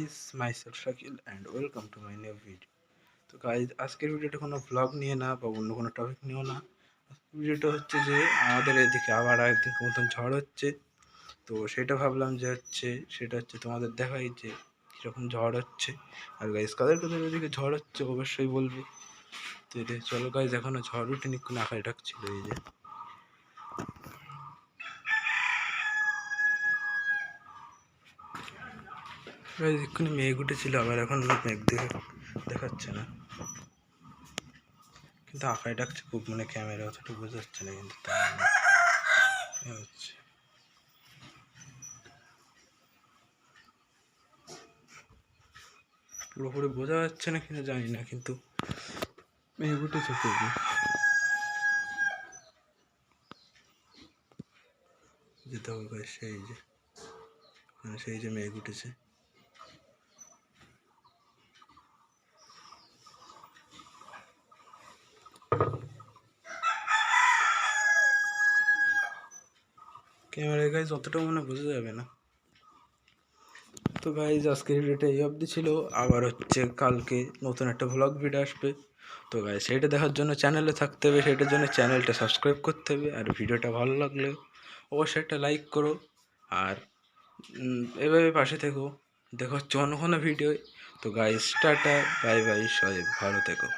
Guys my self Shakil and welcome to my new video তো guys আজকের ভিডিওটা কোনো ব্লগ নিয়ে না বা অন্য কোনো টপিক নিয়েও না। আজকের ভিডিওটা হচ্ছে যে আমাদের এদিকে আবার একদিন মতন ঝড় হচ্ছে। তো সেটা ভাবলাম যে হচ্ছে, সেটা হচ্ছে তোমাদের দেখাই যে কীরকম ঝড় হচ্ছে। আর গাইজ কাদের কাদের এদিকে ঝড় হচ্ছে অবশ্যই বলবে। তো চলো গাইজ এখনও ঝড় উঠেনি কোনো আঁকায় ডাকছিল এই যে। এক্ষুনি মেঘ উঠেছিল, আবার এখন মেঘ দেখে দেখাচ্ছে না। কিন্তু আঁকায় ডাকছে খুব মানে ক্যামেরা অতটা বোঝা যাচ্ছে না, কিন্তু পুরোপুরি বোঝা যাচ্ছে না কিনা জানি না, কিন্তু মেঘ উঠেছে খুবই যেতে হবে সেই যে মানে সেই যে মেঘ উঠেছে। ক্যামেরায় গাইজ অতটা মনে বোঝা যাবে না। তো গাইজ আজকের ভিডিওটা এই অবধি ছিল। আবার হচ্ছে কালকে নতুন একটা ভ্লগ ভিডিও আসবে। তো গাইজ সেইটা দেখার জন্য চ্যানেলে থাকতে হবে। সেটার জন্য চ্যানেলটা সাবস্ক্রাইব করতে হবে। আর ভিডিওটা ভালো লাগলে অবশ্যই একটা লাইক করো। আর এভাবে পাশে থেকো। দেখো হচ্ছে অন্য কোনো ভিডিও তো গাইজ টাটা। বাই বাই সবাই ভালো থেকো।